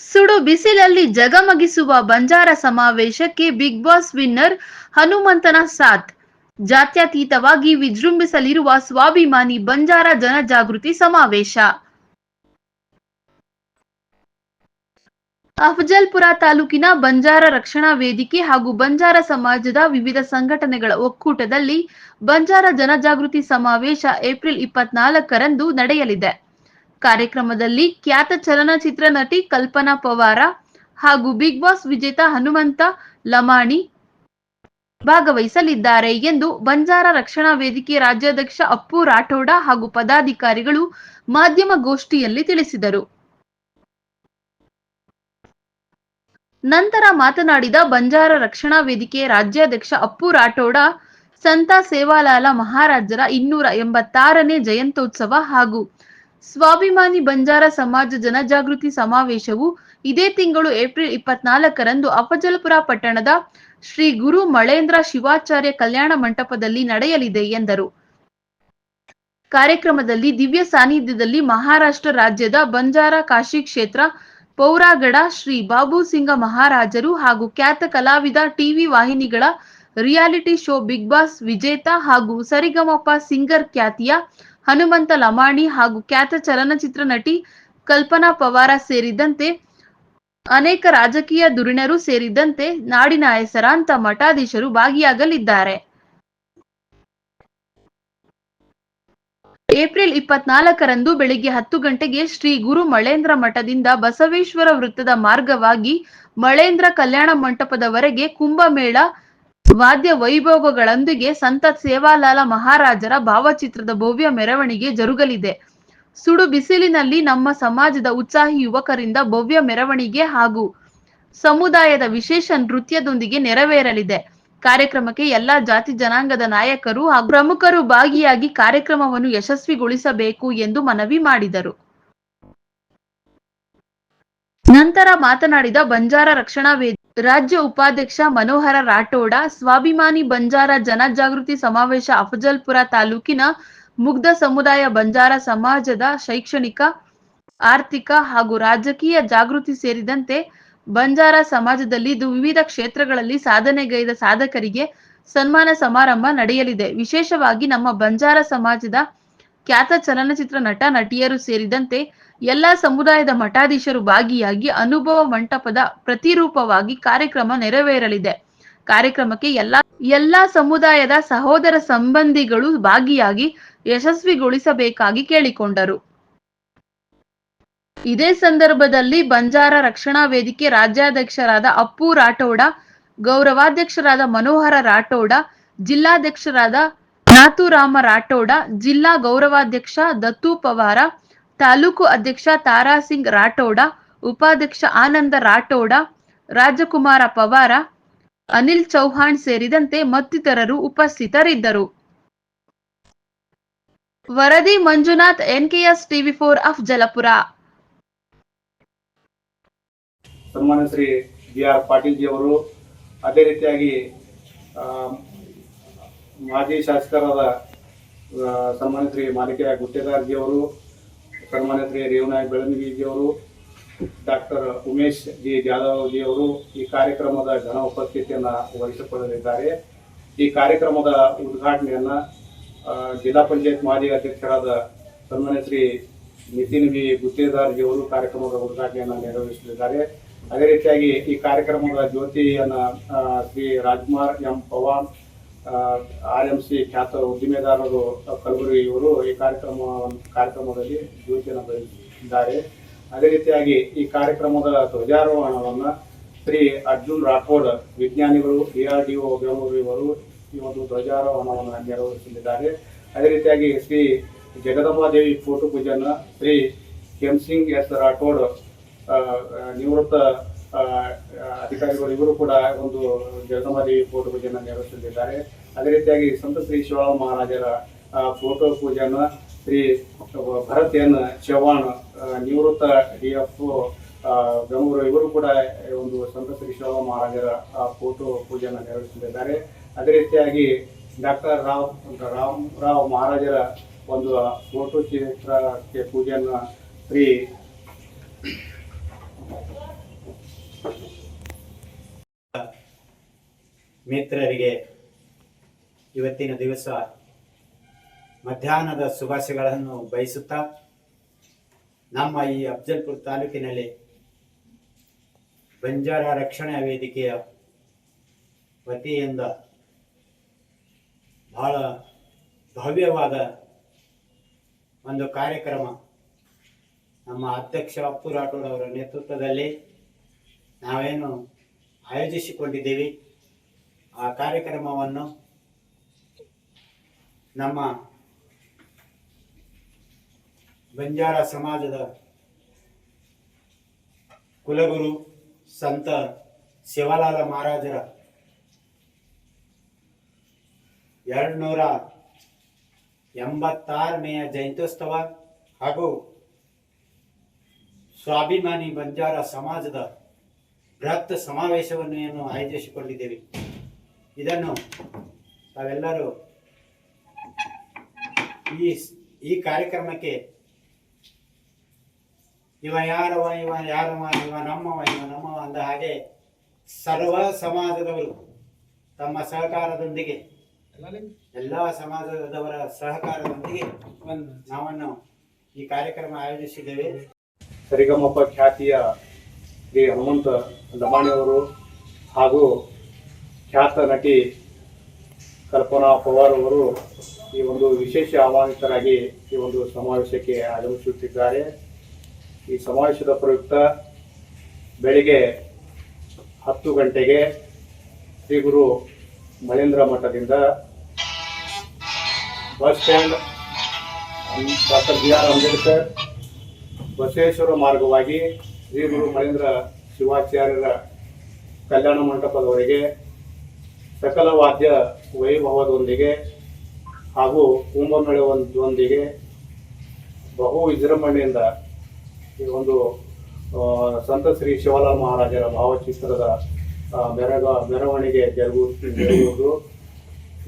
ಸುಡು ಬಿಸಿಲಲ್ಲಿ ಜಗಮಗಿಸುವ ಬಂಜಾರ ಸಮಾವೇಶಕ್ಕೆ ಬಿಗ್ ಬಾಸ್ ವಿನ್ನರ್ ಹನುಮಂತನ ಸಾಥ್. ಜಾತ್ಯತೀತವಾಗಿ ವಿಜೃಂಭಿಸಲಿರುವ ಸ್ವಾಭಿಮಾನಿ ಬಂಜಾರ ಜನಜಾಗೃತಿ ಸಮಾವೇಶ. ಅಫಜಲ್ಪುರ ತಾಲೂಕಿನ ಬಂಜಾರ ರಕ್ಷಣಾ ವೇದಿಕೆ ಹಾಗೂ ಬಂಜಾರ ಸಮಾಜದ ವಿವಿಧ ಸಂಘಟನೆಗಳ ಒಕ್ಕೂಟದಲ್ಲಿ ಬಂಜಾರ ಜನಜಾಗೃತಿ ಸಮಾವೇಶ ಏಪ್ರಿಲ್ ಇಪ್ಪತ್ನಾಲ್ಕರಂದು ನಡೆಯಲಿದೆ. ಕಾರ್ಯಕ್ರಮದಲ್ಲಿ ಖ್ಯಾತ ಚಲನಚಿತ್ರ ನಟಿ ಕಲ್ಪನಾ ಪವಾರ ಹಾಗೂ ಬಿಗ್ ಬಾಸ್ ವಿಜೇತ ಹನುಮಂತ ಲಮಾಣಿ ಭಾಗವಹಿಸಲಿದ್ದಾರೆ ಎಂದು ಬಂಜಾರ ರಕ್ಷಣಾ ವೇದಿಕೆ ರಾಜ್ಯಾಧ್ಯಕ್ಷ ಅಪ್ಪು ರಾಠೋಡ ಹಾಗೂ ಪದಾಧಿಕಾರಿಗಳು ಮಾಧ್ಯಮ ಗೋಷ್ಠಿಯಲ್ಲಿ ತಿಳಿಸಿದರು. ನಂತರ ಮಾತನಾಡಿದ ಬಂಜಾರ ರಕ್ಷಣಾ ವೇದಿಕೆ ರಾಜ್ಯಾಧ್ಯಕ್ಷ ಅಪ್ಪು ರಾಠೋಡ, ಸಂತ ಸೇವಾಲಾಲ ಮಹಾರಾಜರ ಇನ್ನೂರ ಎಂಬತ್ತಾರನೇ ಜಯಂತ್ಯೋತ್ಸವ ಹಾಗೂ ಸ್ವಾಭಿಮಾನಿ ಬಂಜಾರ ಸಮಾಜ ಜನಜಾಗೃತಿ ಸಮಾವೇಶವು ಇದೇ ತಿಂಗಳು ಏಪ್ರಿಲ್ ಇಪ್ಪತ್ನಾಲ್ಕರಂದು ಅಫಜಲಪುರ ಪಟ್ಟಣದ ಶ್ರೀ ಗುರು ಮಳೇಂದ್ರ ಶಿವಾಚಾರ್ಯ ಕಲ್ಯಾಣ ಮಂಟಪದಲ್ಲಿ ನಡೆಯಲಿದೆ ಎಂದರು. ಕಾರ್ಯಕ್ರಮದಲ್ಲಿ ದಿವ್ಯ ಸಾನ್ನಿಧ್ಯದಲ್ಲಿ ಮಹಾರಾಷ್ಟ್ರ ರಾಜ್ಯದ ಬಂಜಾರ ಕಾಶಿ ಕ್ಷೇತ್ರ, ಪೌರಾಗಡ ಶ್ರೀ ಬಾಬು ಸಿಂಗ ಮಹಾರಾಜರು ಹಾಗೂ ಖ್ಯಾತ ಕಲಾವಿದ ಟಿವಿ ವಾಹಿನಿಗಳ ರಿಯಾಲಿಟಿ ಶೋ ಬಿಗ್ ಬಾಸ್ ವಿಜೇತ ಹಾಗೂ ಸರಿಗಮಪ ಸಿಂಗರ್ ಖ್ಯಾತಿಯ ಹನುಮಂತ ಲಮಾಣಿ ಹಾಗೂ ಖ್ಯಾತ ಚಲನಚಿತ್ರ ನಟಿ ಕಲ್ಪನಾ ಪವಾರ ಸೇರಿದಂತೆ ಅನೇಕ ರಾಜಕೀಯ ದುರಿಣರು ಸೇರಿದಂತೆ ನಾಡಿನ ಹೆಸರಾಂತ ಮಠಾಧೀಶರು ಭಾಗಿಯಾಗಲಿದ್ದಾರೆ. ಏಪ್ರಿಲ್ ಇಪ್ಪತ್ನಾಲ್ಕರಂದು ಬೆಳಿಗ್ಗೆ ಹತ್ತು ಗಂಟೆಗೆ ಶ್ರೀ ಗುರು ಮಳೇಂದ್ರ ಮಠದಿಂದ ಬಸವೇಶ್ವರ ವೃತ್ತದ ಮಾರ್ಗವಾಗಿ ಮಳೇಂದ್ರ ಕಲ್ಯಾಣ ಮಂಟಪದವರೆಗೆ ಕುಂಭಮೇಳ ವಾದ್ಯ ವೈಭೋಗಗಳೊಂದಿಗೆ ಸಂತ ಸೇವಾಲಾಲ ಮಹಾರಾಜರ ಭಾವಚಿತ್ರದ ಭವ್ಯ ಮೆರವಣಿಗೆ ಜರುಗಲಿದೆ. ಸುಡು ಬಿಸಿಲಿನಲ್ಲಿ ನಮ್ಮ ಸಮಾಜದ ಉತ್ಸಾಹಿ ಯುವಕರಿಂದ ಭವ್ಯ ಮೆರವಣಿಗೆ ಹಾಗೂ ಸಮುದಾಯದ ವಿಶೇಷ ನೃತ್ಯದೊಂದಿಗೆ ನೆರವೇರಲಿದೆ. ಕಾರ್ಯಕ್ರಮಕ್ಕೆ ಎಲ್ಲಾ ಜಾತಿ ಜನಾಂಗದ ನಾಯಕರು ಹಾಗೂ ಪ್ರಮುಖರು ಭಾಗಿಯಾಗಿ ಕಾರ್ಯಕ್ರಮವನ್ನು ಯಶಸ್ವಿಗೊಳಿಸಬೇಕು ಎಂದು ಮನವಿ ಮಾಡಿದರು. ನಂತರ ಮಾತನಾಡಿದ ಬಂಜಾರ ರಕ್ಷಣಾ ವೇದಿ ರಾಜ್ಯ ಉಪಾಧ್ಯಕ್ಷ ಮನೋಹರ ರಾಠೋಡ, ಸ್ವಾಭಿಮಾನಿ ಬಂಜಾರ ಜನಜಾಗೃತಿ ಸಮಾವೇಶ ಅಫಜಲ್ಪುರ ತಾಲೂಕಿನ ಮುಗ್ಧ ಸಮುದಾಯ ಬಂಜಾರ ಸಮಾಜದ ಶೈಕ್ಷಣಿಕ, ಆರ್ಥಿಕ ಹಾಗೂ ರಾಜಕೀಯ ಜಾಗೃತಿ ಸೇರಿದಂತೆ ಬಂಜಾರ ಸಮಾಜದಲ್ಲಿ ವಿವಿಧ ಕ್ಷೇತ್ರಗಳಲ್ಲಿ ಸಾಧನೆಗೈದ ಸಾಧಕರಿಗೆ ಸನ್ಮಾನ ಸಮಾರಂಭ ನಡೆಯಲಿದೆ. ವಿಶೇಷವಾಗಿ ನಮ್ಮ ಬಂಜಾರ ಸಮಾಜದ ಖ್ಯಾತ ಚಲನಚಿತ್ರ ನಟ, ನಟಿಯರು ಸೇರಿದಂತೆ ಎಲ್ಲಾ ಸಮುದಾಯದ ಮಠಾಧೀಶರು ಭಾಗಿಯಾಗಿ ಅನುಭವ ಮಂಟಪದ ಪ್ರತಿರೂಪವಾಗಿ ಕಾರ್ಯಕ್ರಮ ನೆರವೇರಲಿದೆ. ಕಾರ್ಯಕ್ರಮಕ್ಕೆ ಎಲ್ಲಾ ಎಲ್ಲಾ ಸಮುದಾಯದ ಸಹೋದರ ಸಂಬಂಧಿಗಳು ಭಾಗಿಯಾಗಿ ಯಶಸ್ವಿಗೊಳಿಸಬೇಕಾಗಿ ಕೇಳಿಕೊಂಡರು. ಇದೇ ಸಂದರ್ಭದಲ್ಲಿ ಬಂಜಾರ ರಕ್ಷಣಾ ವೇದಿಕೆ ರಾಜ್ಯಾಧ್ಯಕ್ಷರಾದ ಅಪ್ಪು ರಾಠೋಡ, ಗೌರವಾಧ್ಯಕ್ಷರಾದ ಮನೋಹರ ರಾಠೋಡ, ಜಿಲ್ಲಾಧ್ಯಕ್ಷರಾದ ನಾಥುರಾಮ ರಾಠೋಡ, ಜಿಲ್ಲಾ ಗೌರವಾಧ್ಯಕ್ಷ ದತ್ತು ಪವಾರ ತಾಲೂಕು ಅಧ್ಯಕ್ಷ ತಾರಾಸಿಂಗ್ ರಾಠೋಡ, ಉಪಾಧ್ಯಕ್ಷ ಆನಂದ ರಾಠೋಡ, ರಾಜಕುಮಾರ ಪವಾರ, ಅನಿಲ್ ಚೌಹಾಣ್ ಸೇರಿದಂತೆ ಮತ್ತಿತರರು ಉಪಸ್ಥಿತರಿದ್ದರು. ವರದಿ Manjunath, NKS TV for of Jalapura. ಸನ್ಮಾನ್ಯ ಶ್ರೀ ಜಿ ಆರ್ ಪಾಟೀಲ್ ಜಿ ಅವರು ಅದೇ ರೀತಿಯಾಗಿ ಮಾಜಿ ಶಾಸಕರಾದ ಸನ್ಮಾನ್ಯ ಶ್ರೀ ಮಾಲಿಕ ಗುತ್ತೇದಾರ್ ಜಿ ಅವರು ಸನ್ಮಾನ್ಯ ರೇವನಾಯ್ ರೇವನಾಯಕ್ ಬೆಳಂಗಿ ಅವರು ಡಾಕ್ಟರ್ ಉಮೇಶ್ ಜಿ ಜಾಧವ್ ಜಿ ಅವರು ಈ ಕಾರ್ಯಕ್ರಮದ ಘನ ಉಪಸ್ಥಿತಿಯನ್ನು ವಹಿಸಿಕೊಳ್ಳಲಿದ್ದಾರೆ. ಈ ಕಾರ್ಯಕ್ರಮದ ಉದ್ಘಾಟನೆಯನ್ನ ಜಿಲ್ಲಾ ಪಂಚಾಯತ್ ಮಾಜಿ ಅಧ್ಯಕ್ಷರಾದ ಶ್ರೀ ನಿತಿನ್ ಬಿ ಗುತ್ತೇದಾರ್ ಜಿ ಅವರು ಕಾರ್ಯಕ್ರಮದ ಉದ್ಘಾಟನೆಯನ್ನು ನೆರವೇರಿಸಲಿದ್ದಾರೆ ಅದೇ ರೀತಿಯಾಗಿ ಈ ಕಾರ್ಯಕ್ರಮದ ಜ್ಯೋತಿಯನ್ನ Shri Rajkumar M Pawan R M C ಖ್ಯಾತ ಉದ್ದಿಮೆದಾರರು ಕಲಬುರಗಿ ಇವರು ಈ ಕಾರ್ಯಕ್ರಮ, ಕಾರ್ಯಕ್ರಮದಲ್ಲಿ ಜ್ಯೋತಿಯನ್ನು ಬೆಳೆಸಿದ್ದಾರೆ ಅದೇ ರೀತಿಯಾಗಿ ಈ ಕಾರ್ಯಕ್ರಮದ ಧ್ವಜಾರೋಹಣವನ್ನು ಶ್ರೀ ಅರ್ಜುನ್ ರಾಠೋಡ್, ವಿಜ್ಞಾನಿಗಳು ಡಿಆರ್ಡಿಒ ಬೆಂಗಳೂರು ಇವರು ಈ ಒಂದು ಧ್ವಜಾರೋಹಣವನ್ನು ನೆರವೇರಿಸಲಿದ್ದಾರೆ. ಅದೇ ರೀತಿಯಾಗಿ ಶ್ರೀ ಜಗದಂಬಾದೇವಿ ಫೋಟೋ ಪೂಜೆಯನ್ನು ಶ್ರೀ ಕೆಂಸಿಂಗ್ ಎಸ್ ರಾಠೋಡ್ ನಿವೃತ್ತ ಅಧಿಕಾರಿಗಳು, ಇವರು ಕೂಡ ಒಂದು ಜಗದಮಾರಿ ಫೋಟೋ ಪೂಜೆಯನ್ನು ನೆರವೇರಿಸಲಿದ್ದಾರೆ ಅದೇ ರೀತಿಯಾಗಿ ಸಂತ ಶ್ರೀ ಶಿವರಾಮ ಮಹಾರಾಜರ ಫೋಟೋ ಪೂಜೆಯನ್ನ ಶ್ರೀ ಭರತ್ ಎನ್ ಚವ್ಹಾಣ್ ನಿವೃತ್ತ ಡಿ ಎಫ್ ಬೆಂಗಳೂರು ಇವರು ಕೂಡ ಒಂದು ಸಂತ ಶ್ರೀ ಶಿವರಾಮ ಮಹಾರಾಜರ ಫೋಟೋ ಪೂಜೆಯನ್ನು ನೆರವೇರಿಸಲಿದ್ದಾರೆ ಅದೇ ರೀತಿಯಾಗಿ ಡಾಕ್ಟರ್ ರಾವ್, ರಾಮ್, ರಾವ್ ಮಹಾರಾಜರ ಒಂದು ಫೋಟೋ ಚಿತ್ರಕ್ಕೆ ಪೂಜೆಯನ್ನು ಶ್ರೀ ಮಿತ್ರರಿಗೆ ಇವತ್ತಿನ ದಿವಸ ಮಧ್ಯಾಹ್ನದ ಶುಭಾಶಯಗಳನ್ನು ಬಯಸುತ್ತಾ ನಮ್ಮ ಈ ಅಫ್ಜಲ್ಪುರ್ ತಾಲೂಕಿನಲ್ಲಿ ಬಂಜಾರ ರಕ್ಷಣಾ ವೇದಿಕೆಯ ವತಿಯಿಂದ ಬಹಳ ಭವ್ಯವಾದ ಒಂದು ಕಾರ್ಯಕ್ರಮ ನಮ್ಮ ಅಧ್ಯಕ್ಷ ಅಪ್ಪು ರಾಠೋಡ್ ಅವರ ನೇತೃತ್ವದಲ್ಲಿ ನಾವೇನು ಆಯೋಜಿಸಿಕೊಂಡಿದ್ದೀವಿ ಆ ಕಾರ್ಯಕ್ರಮವನ್ನು ನಮ್ಮ ಬಂಜಾರ ಸಮಾಜದ ಕುಲಗುರು ಸಂತ ಶಿವಲಾಲ ಮಹಾರಾಜರ ಎರಡು ನೂರ ಎಂಬತ್ತಾರನೆಯ ಜಯಂತ್ಯೋತ್ಸವ ಹಾಗೂ ಸ್ವಾಭಿಮಾನಿ ಬಂಜಾರ ಸಮಾಜದ ಬೃಹತ್ ಸಮಾವೇಶವನ್ನು ಏನು ಆಯೋಜಿಸಿಕೊಂಡಿದ್ದೇವೆ. ಇದನ್ನು ತಾವೆಲ್ಲರೂ ಈ ಈ ಕಾರ್ಯಕ್ರಮಕ್ಕೆ ಇವ ಯಾರವ ಇವ ಯಾರವ ಇವ ನಮ್ಮವ ಇವ ನಮ್ಮವ ಅಂದ ಹಾಗೆ ಸರ್ವ ಸಮಾಜದವರು ತಮ್ಮ ಸಹಕಾರದೊಂದಿಗೆ ಎಲ್ಲ ಸಮಾಜದವರ ಸಹಕಾರದೊಂದಿಗೆ ನಾವನ್ನು ಈ ಕಾರ್ಯಕ್ರಮ ಆಯೋಜಿಸಿದ್ದೇವೆ. ಸರಿಗಮಪ್ಪ ಖ್ಯಾತಿಯ ಶ್ರೀ ಹನುಮಂತ ಲಮಾಣಿಯವರು ಹಾಗೂ ಖ್ಯಾತ ನಟಿ ಕಲ್ಪನಾ ಪವಾರ್ ಅವರು ಈ ಒಂದು ವಿಶೇಷ ಆಹ್ವಾನಿತರಾಗಿ ಈ ಒಂದು ಸಮಾವೇಶಕ್ಕೆ ಆಗಮಿಸುತ್ತಿದ್ದಾರೆ. ಈ ಸಮಾವೇಶದ ಪ್ರಯುಕ್ತ ಬೆಳಿಗ್ಗೆ ಹತ್ತು ಗಂಟೆಗೆ ಶ್ರೀ ಗುರು ಮಹೇಂದ್ರ ಮಠದಿಂದ bus stand doctor B R Ambedkar Basaveshwara ಮಾರ್ಗವಾಗಿ ಶ್ರೀ ಗುರು ಮಹೇಂದ್ರ ಶಿವಾಚಾರ್ಯರ ಕಲ್ಯಾಣ ಮಂಟಪದವರೆಗೆ ಸಕಲ ವಾದ್ಯ ವೈಭವದೊಂದಿಗೆ ಹಾಗೂ ಕುಂಭಮೇಳದೊಂದಿಗೆ ಬಹು ವಿಜೃಂಭಣೆಯಿಂದ ಈ ಒಂದು ಸಂತ ಶ್ರೀ ಶಿವಲಾಲ್ ಮಹಾರಾಜರ ಭಾವಚಿತ್ರದ ಮೆರಗ, ಮೆರವಣಿಗೆ ಜರುಗು, ಜರುಗುವುದು.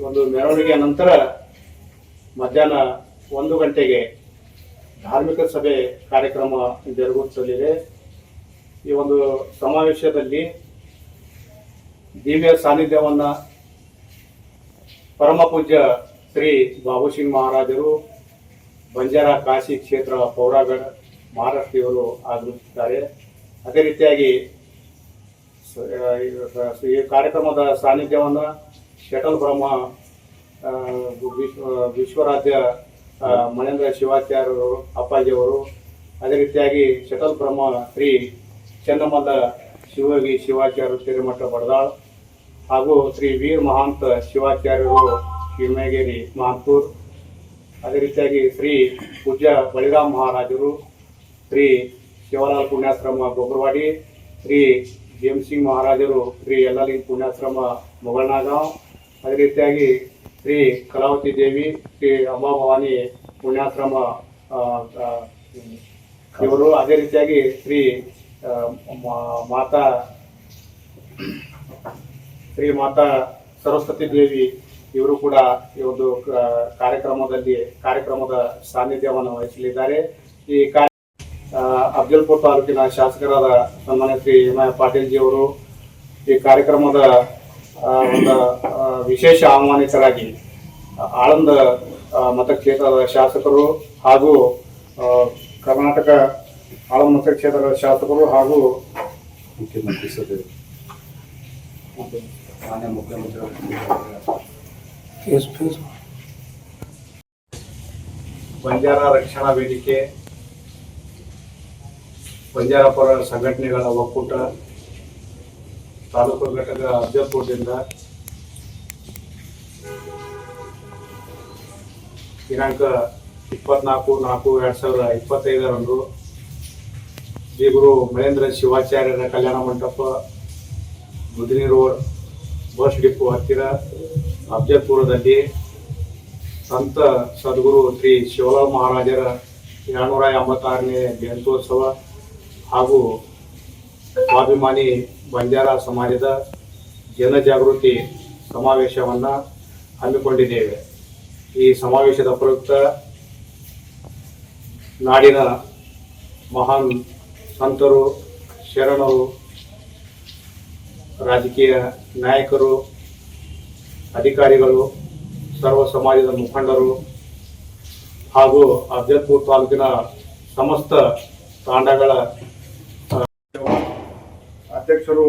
ಒಂದು ಮೆರವಣಿಗೆಯ ನಂತರ ಮಧ್ಯಾಹ್ನ ಒಂದು ಗಂಟೆಗೆ ಧಾರ್ಮಿಕ ಸಭೆ ಕಾರ್ಯಕ್ರಮ ಜರುಗುತ್ತಲಿದೆ. ಈ ಒಂದು ಸಮಾವೇಶದಲ್ಲಿ ದಿವ್ಯ ಸಾನ್ನಿಧ್ಯವನ್ನು ಪರಮ ಪೂಜ್ಯ ಶ್ರೀ ಬಾಬುಸಿಂಗ್ ಮಹಾರಾಜರು, ಬಂಜಾರ ಕಾಶಿ ಕ್ಷೇತ್ರ ಪೌರಾಗಢ ಮಹಾರಾಷ್ಟ್ರೀಯವರು ಆಗಮಿಸಿದ್ದಾರೆ. ಅದೇ ರೀತಿಯಾಗಿ ಈ ಕಾರ್ಯಕ್ರಮದ ಸಾನ್ನಿಧ್ಯವನ್ನು ಶಟಲ್ ಬ್ರಹ್ಮ ವಿಶ್ವರಾಜ್ಯ ಮಣೇಂದ್ರ ಶಿವಾಚಾರ್ಯರು, ಅಪ್ಪಾಜಿಯವರು, ಅದೇ ರೀತಿಯಾಗಿ ಶಟಲ್ ಬ್ರಹ್ಮ ಶ್ರೀ ಚೆನ್ನಮಲ್ಲ ಶಿವಗಿ ಶಿವಾಚಾರ್ಯ ತಿರುಮಠ ಬಡದಾಳ್ ಹಾಗೂ ಶ್ರೀ ವೀರ್ ಮಹಾಂತ ಶಿವಾಚಾರ್ಯರು ಶಿವಮಗೇರಿ ಮಹಾಂತೂರ್. ಅದೇ ರೀತಿಯಾಗಿ ಶ್ರೀ ಪೂಜ್ಯ ಬಳಿರಾಮ್ ಮಹಾರಾಜರು, ಶ್ರೀ ಶಿವಲಾಲ್ ಪುಣ್ಯಾಶ್ರಮ ಗೊಬ್ಬರವಾಡಿ ಶ್ರೀ ಭೀಮ್ ಸಿಂಗ್ ಮಹಾರಾಜರು ಶ್ರೀ ಯಲ್ಲಾಲಿಂಗ್ ಪುಣ್ಯಾಶ್ರಮ ಮೊಗಳನಾಗಾಂವ್. ಅದೇ ರೀತಿಯಾಗಿ ಶ್ರೀ ಕಲಾವತಿ ದೇವಿ, ಶ್ರೀ ಅಂಬಾಭವಾನಿ ಪುಣ್ಯಾಶ್ರಮ ಇವರು. ಅದೇ ರೀತಿಯಾಗಿ ಶ್ರೀ ಮಾತಾ, ಶ್ರೀ ಮಾತಾ ಸರಸ್ವತಿ ದೇವಿ, ಇವರು ಕೂಡ ಈ ಒಂದು ಕಾರ್ಯಕ್ರಮದಲ್ಲಿ, ಕಾರ್ಯಕ್ರಮದ ಸಾನ್ನಿಧ್ಯವನ್ನು ವಹಿಸಲಿದ್ದಾರೆ. ಈ ಕಾರ್ಯ ಅಬ್ದುಲ್ಪುರ್ ತಾಲೂಕಿನ ಶಾಸಕರಾದ ಸನ್ಮಾನ್ಯ ಶ್ರೀ ಎಂ ಐ ಪಾಟೀಲ್ ಜಿ ಅವರು ಈ ಕಾರ್ಯಕ್ರಮದ ಒಂದು ವಿಶೇಷ ಆಹ್ವಾನಿತರಾಗಿ ಆಳಂದ ಮತಕ್ಷೇತ್ರದ ಶಾಸಕರು ಹಾಗೂ ಕರ್ನಾಟಕ ಆಳಂದ ಕ್ಷೇತ್ರಗಳ ಶಾಸಕರು ಹಾಗೂ ಮುಖ್ಯಮಂತ್ರಿ ಸಭೆ. ಮಾನ್ಯ ಮುಖ್ಯಮಂತ್ರಿ ಬಂಜಾರ ರಕ್ಷಣಾ ವೇದಿಕೆ ಬಂಜಾರ ಪರ ಸಂಘಟನೆಗಳ ಒಕ್ಕೂಟ ತಾಲೂಕು ಘಟಕದ ಅಫಜಲ್ಪುರದಿಂದ ದಿನಾಂಕ ಇಪ್ಪತ್ನಾಲ್ಕು ನಾಲ್ಕು ಎರಡು ಸಾವಿರದ ಇಪ್ಪತ್ತೈದರಂದು Shri Guru Mahendra ಶಿವಾಚಾರ್ಯರ Kalyana Mantapa, ಮುದಿನಿ road, bus depot ಹತ್ತಿರ ಅಫಜಲ್ಪುರದಲ್ಲಿ ಸಂತ ಸದ್ಗುರು ಶ್ರೀ ಶಿವಲಾಲ್ ಮಹಾರಾಜರ ಎರಡ್ನೂರ ಎಂಬತ್ತಾರನೇ ಜಯಂತ್ಯೋತ್ಸವ ಹಾಗೂ ಸ್ವಾಭಿಮಾನಿ ಬಂಜಾರ ಸಮಾಜದ ಜನಜಾಗೃತಿ ಸಮಾವೇಶವನ್ನು ಹಮ್ಮಿಕೊಂಡಿದ್ದೇವೆ. ಈ ಸಮಾವೇಶದ ಪ್ರಯುಕ್ತ ನಾಡಿನ ಮಹಾನ್ ಸಂತರು, ಶರಣರು, ರಾಜಕೀಯ ನಾಯಕರು, ಅಧಿಕಾರಿಗಳು, ಸರ್ವ ಸಮಾಜದ ಮುಖಂಡರು ಹಾಗೂ ಅಫಜಲ್ಪುರ್ ತಾಲೂಕಿನ ಸಮಸ್ತ ತಾಂಡಗಳ ಅಧ್ಯಕ್ಷರು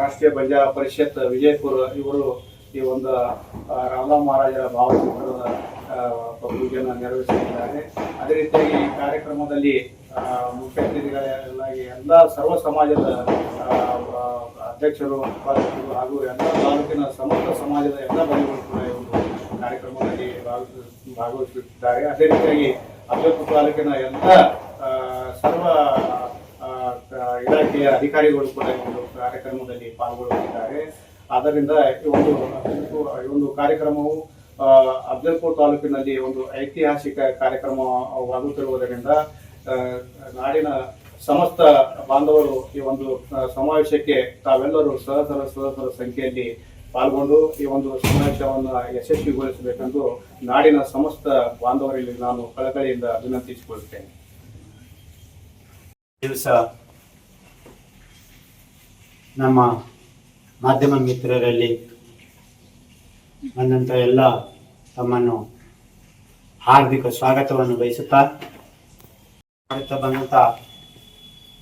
ರಾಷ್ಟ್ರೀಯ ಬಂಜಾರ ಪರಿಷತ್ ವಿಜಯಪುರ ಇವರು ಈ ಒಂದು ರಾಮಲಾ ಮಹಾರಾಜರ ಭಾವಚಿತ್ರದ ಪೂಜೆಯನ್ನು ನೆರವೇರಿಸಿದ್ದಾರೆ. ಅದೇ ರೀತಿಯಾಗಿ ಈ ಕಾರ್ಯಕ್ರಮದಲ್ಲಿ ಮುಖ್ಯ ಅತಿಥಿಗಳಾಗಿ ಎಲ್ಲ ಸರ್ವ ಸಮಾಜದ ಅಧ್ಯಕ್ಷರು ಉಪಾಧ್ಯಕ್ಷರು ಹಾಗೂ ಎಲ್ಲ ತಾಲೂಕಿನ ಸಮಸ್ತ ಸಮಾಜದ ಎಲ್ಲ ಬಂಧುಗಳು ಕೂಡ ಈ ಒಂದು ಕಾರ್ಯಕ್ರಮದಲ್ಲಿ ಭಾಗವಹಿಸ- ಭಾಗವಹಿಸುತ್ತಿದ್ದಾರೆ. ಅದೇ ರೀತಿಯಾಗಿ ಅಜ್ಜಪ್ಪ ತಾಲೂಕಿನ ಎಲ್ಲ ಸರ್ವ ಇಲಾಖೆಯ ಅಧಿಕಾರಿಗಳು ಕೂಡ ಈ ಒಂದು ಕಾರ್ಯಕ್ರಮದಲ್ಲಿ ಪಾಲ್ಗೊಳ್ಳುತ್ತಿದ್ದಾರೆ. ಆದ್ದರಿಂದ ಈ ಒಂದು ಈ ಒಂದು ಕಾರ್ಯಕ್ರಮವು ಆ, ಅಫಜಲ್ಪುರ ತಾಲೂಕಿನಲ್ಲಿ ಒಂದು ಐತಿಹಾಸಿಕ ಕಾರ್ಯಕ್ರಮವಾಗುತ್ತಿರುವುದರಿಂದ ನಾಡಿನ ಸಮಸ್ತ ಬಾಂಧವರು ಈ ಒಂದು ಸಮಾವೇಶಕ್ಕೆ ತಾವೆಲ್ಲರೂ ಸಹಸರ ಸದಸ್ಯರ ಸಂಖ್ಯೆಯಲ್ಲಿ ಪಾಲ್ಗೊಂಡು ಈ ಒಂದು ಸಮಾವೇಶವನ್ನು ಯಶಸ್ವಿಗೊಳಿಸಬೇಕೆಂದು ನಾಡಿನ ಸಮಸ್ತ ಬಾಂಧವರಲ್ಲಿ ನಾನು ಕಳಕಳಿಯಿಂದ ವಿನಂತಿಸಿಕೊಳ್ಳುತ್ತೇನೆ. ದಿವಸ ನಮ್ಮ ಮಾಧ್ಯಮ ಮಿತ್ರರಲ್ಲಿ ಬಂದಂಥ ಎಲ್ಲ ತಮ್ಮನ್ನು ಹಾರ್ದಿಕ ಸ್ವಾಗತವನ್ನು ಬಯಸುತ್ತಾ ಮಾಡುತ್ತಾ ಬಂದಂತ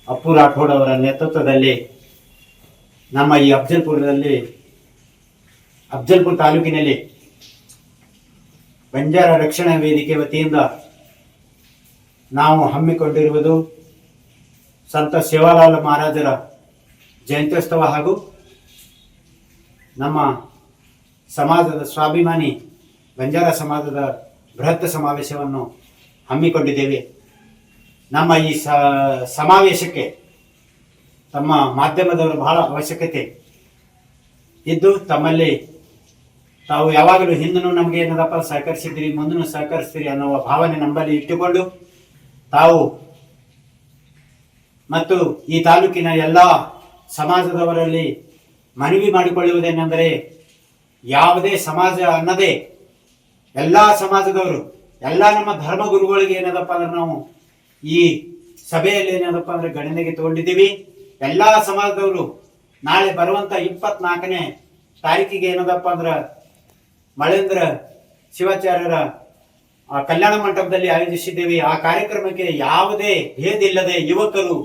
ಅಪ್ಪು ರಾಠೋಡ್ ಅವರ ನೇತೃತ್ವದಲ್ಲಿ ನಮ್ಮ ಈ ಅಫ್ಜಲ್ಪುರದಲ್ಲಿ, ಅಫ್ಜಲ್ಪುರ ತಾಲೂಕಿನಲ್ಲಿ ಬಂಜಾರ ರಕ್ಷಣಾ ವೇದಿಕೆ ವತಿಯಿಂದ ನಾವು ಹಮ್ಮಿಕೊಂಡಿರುವುದು ಸಂತ ಸೇವಾಲಾಲ್ ಮಹಾರಾಜರ ಜಯಂತ್ಯೋತ್ಸವ ಹಾಗೂ ನಮ್ಮ ಸಮಾಜದ ಸ್ವಾಭಿಮಾನಿ ಬಂಜಾರ ಸಮಾಜದ ಬೃಹತ್ ಸಮಾವೇಶವನ್ನು ಹಮ್ಮಿಕೊಂಡಿದ್ದೇವೆ. ನಮ್ಮ ಈ ಸಮಾವೇಶಕ್ಕೆ ತಮ್ಮ ಮಾಧ್ಯಮದವರು ಬಹಳ ಅವಶ್ಯಕತೆ ಇದ್ದು ತಮ್ಮಲ್ಲಿ ತಾವು ಯಾವಾಗಲೂ ಹಿಂದೂ ನಮಗೆ ಏನದಪ್ಪ ಸಹಕರಿಸಿದ್ದೀರಿ ಮುಂದೂ ಸಹಕರಿಸ್ತೀರಿ ಅನ್ನುವ ಭಾವನೆ ನಮ್ಮಲ್ಲಿ ಇಟ್ಟುಕೊಂಡು ತಾವು ಮತ್ತು ಈ ತಾಲೂಕಿನ ಎಲ್ಲ ಸಮಾಜದವರಲ್ಲಿ ಮನವಿ ಮಾಡಿಕೊಳ್ಳುವುದೇನೆಂದರೆ ಯಾವುದೇ ಸಮಾಜ ಅನ್ನದೇ ಎಲ್ಲ ಸಮಾಜದವರು, ಎಲ್ಲ ನಮ್ಮ ಧರ್ಮಗುರುಗಳಿಗೆ ಏನದಪ್ಪ ಅಂದ್ರೆ ನಾವು ಈ ಸಭೆಯಲ್ಲಿ ಏನದಪ್ಪ ಅಂದ್ರೆ ಗಣನೆಗೆ ತಗೊಂಡಿದ್ದೀವಿ. ಎಲ್ಲ ಸಮಾಜದವರು ನಾಳೆ ಬರುವಂತ ಇಪ್ಪತ್ನಾಲ್ಕನೇ ತಾರೀಕಿಗೆ ಏನದಪ್ಪ ಅಂದ್ರೆ ಮಳೇಂದ್ರ ಶಿವಾಚಾರ್ಯರ ಕಲ್ಯಾಣ ಮಂಟಪದಲ್ಲಿ ಆಯೋಜಿಸಿದ್ದೇವೆ. ಆ ಕಾರ್ಯಕ್ರಮಕ್ಕೆ ಯಾವುದೇ ಭೇದಿಲ್ಲದೆ ಯುವಕರು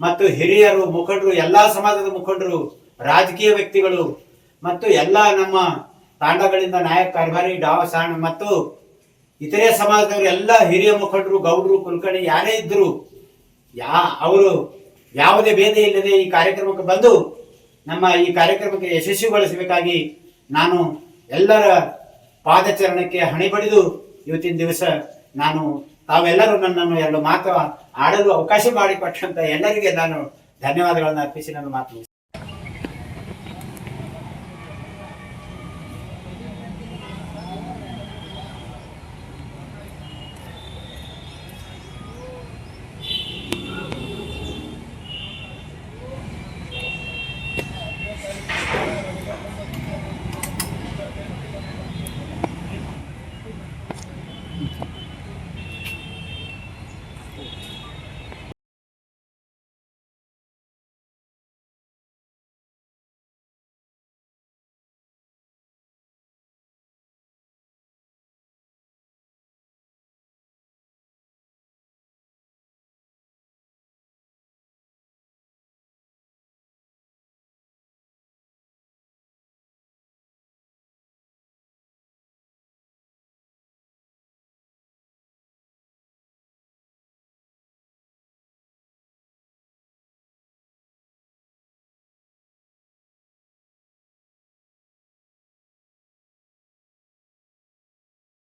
ಮತ್ತು ಹಿರಿಯರು, ಮುಖಂಡರು, ಎಲ್ಲಾ ಸಮಾಜದ ಮುಖಂಡರು, ರಾಜಕೀಯ ವ್ಯಕ್ತಿಗಳು ಮತ್ತು ಎಲ್ಲ ನಮ್ಮ ತಾಂಡಗಳಿಂದ ನಾಯಕ ಕಾರ್ಯಭಾರಿ ಡಾವ ಸಾಣ ಮತ್ತು ಇತರೆ ಸಮಾಜದವರು ಎಲ್ಲ ಹಿರಿಯ ಮುಖಂಡರು, ಗೌಡರು, ಕುಲಕರ್ಣಿ ಯಾರೇ ಇದ್ರು ಯಾ, ಅವರು ಯಾವುದೇ ಭೇದ ಇಲ್ಲದೆ ಈ ಕಾರ್ಯಕ್ರಮಕ್ಕೆ ಬಂದು ನಮ್ಮ ಈ ಕಾರ್ಯಕ್ರಮಕ್ಕೆ ಯಶಸ್ವಿಗೊಳಿಸಬೇಕಾಗಿ ನಾನು ಎಲ್ಲರ ಪಾದಚರಣಕ್ಕೆ ಹಣೆ ಬಡಿದು ಇವತ್ತಿನ ದಿವಸ ನಾನು ತಾವೆಲ್ಲರೂ ನನ್ನನ್ನು ಎರಡು ಮಾತು ಆಡಲು ಅವಕಾಶ ಮಾಡಿಕೊಟ್ಟಂತ ಎಲ್ಲರಿಗೆ ನಾನು ಧನ್ಯವಾದಗಳನ್ನು ಅರ್ಪಿಸಿ ನನ್ನ ಮಾತು.